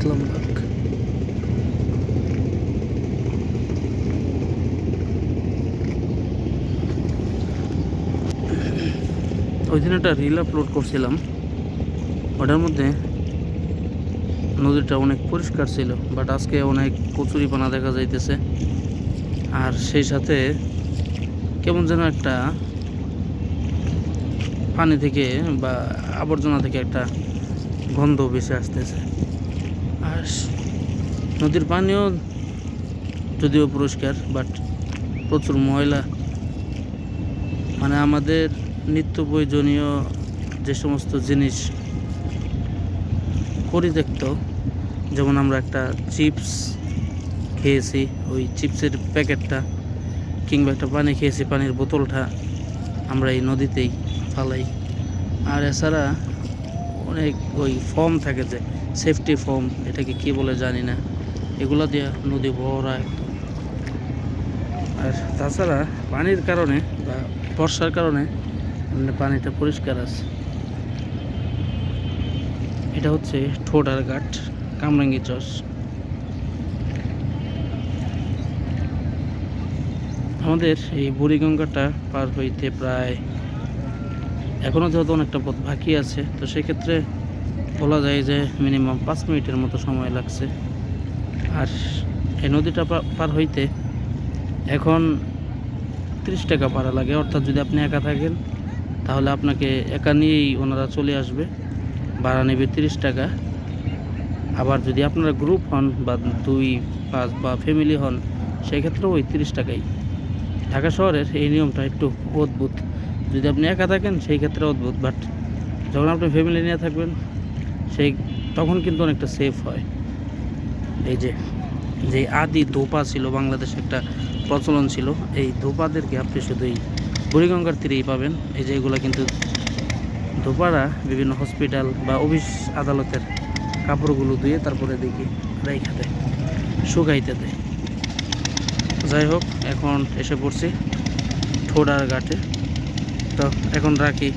ইসলামবাগ ওই দিন একটা রিল আপলোড করছিলাম। ওটার মধ্যে নদীটা অনেক পরিষ্কার ছিল বাট আজকে অনেক কচুরিপানা দেখা যাইতেছে। আর সেই সাথে কেমন যেন একটা পানি থেকে বা আবর্জনা থেকে একটা গন্ধ ভেসে আসতেছে। আর নদীর পানিও যদিও পরিষ্কার বাট প্রচুর ময়লা। মানে আমাদের নিত্য প্রয়োজনীয় যে সমস্ত জিনিস করি দেখত যেমন আমরা একটা চিপস খেয়েছি, ওই চিপসের প্যাকেটটা কিংবা একটা পানি খেয়েছি, পানির বোতলটা আমরা এই নদীতেই ফালাই। আর এছাড়া অনেক ওই ফর্ম থাকে যে সেফটি ফর্ম এটাকে কি বলে জানি না। এগুলো দিয়ে নদী ভরা আর তাছাড়া পানির কারণে বা বর্ষার কারণে মানে পানিটা পরিষ্কার আছে। এটা হচ্ছে ঠোঁটার ঘাট, কামরাঙ্গি চস আমাদের এই বুড়িগঙ্গাটা পার হইতে প্রায় এখনও যেহেতু অনেকটা পথ বাকি আছে, তো সেক্ষেত্রে বলা যায় যে মিনিমাম পাঁচ মিনিটের মতো সময় লাগছে। আর এই নদীটা পার হইতে এখন তিরিশ টাকা ভাড়া লাগে। অর্থাৎ যদি আপনি একা থাকেন, তাহলে আপনাকে একা নিয়েই ওনারা চলে আসবে। ভাড়া নেবে তিরিশ টাকা। আবার যদি আপনারা গ্রুপ হন বা দুই, পাঁচ বা ফ্যামিলি হন, সেক্ষেত্রেও ওই তিরিশ টাকাই। ঢাকা শহরের এই নিয়মটা একটু অদ্ভুত। যদি আপনি একা থাকেন, সেই ক্ষেত্রে অদ্ভুত। বাট যখন আপনি ফ্যামিলি নিয়ে থাকবেন, সেই তখন কিন্তু অনেকটা সেফ হয়। এই যে যে আদি ধোপা ছিল, বাংলাদেশে একটা প্রচলন ছিল, এই ধোপাদেরকে আপনি শুধু এই বুড়িগঙ্গার তীরেই পাবেন। এই যে এগুলো কিন্তু ধোপারা বিভিন্ন হসপিটাল বা অফিস আদালতের কাপড়গুলো ধুয়ে তারপরে দেখি রেখে দেয়, শুকাইতে দেয়। যাই হোক, এখন এসে পড়ছি ঠোডার ঘাটে। তো এখন রাখি।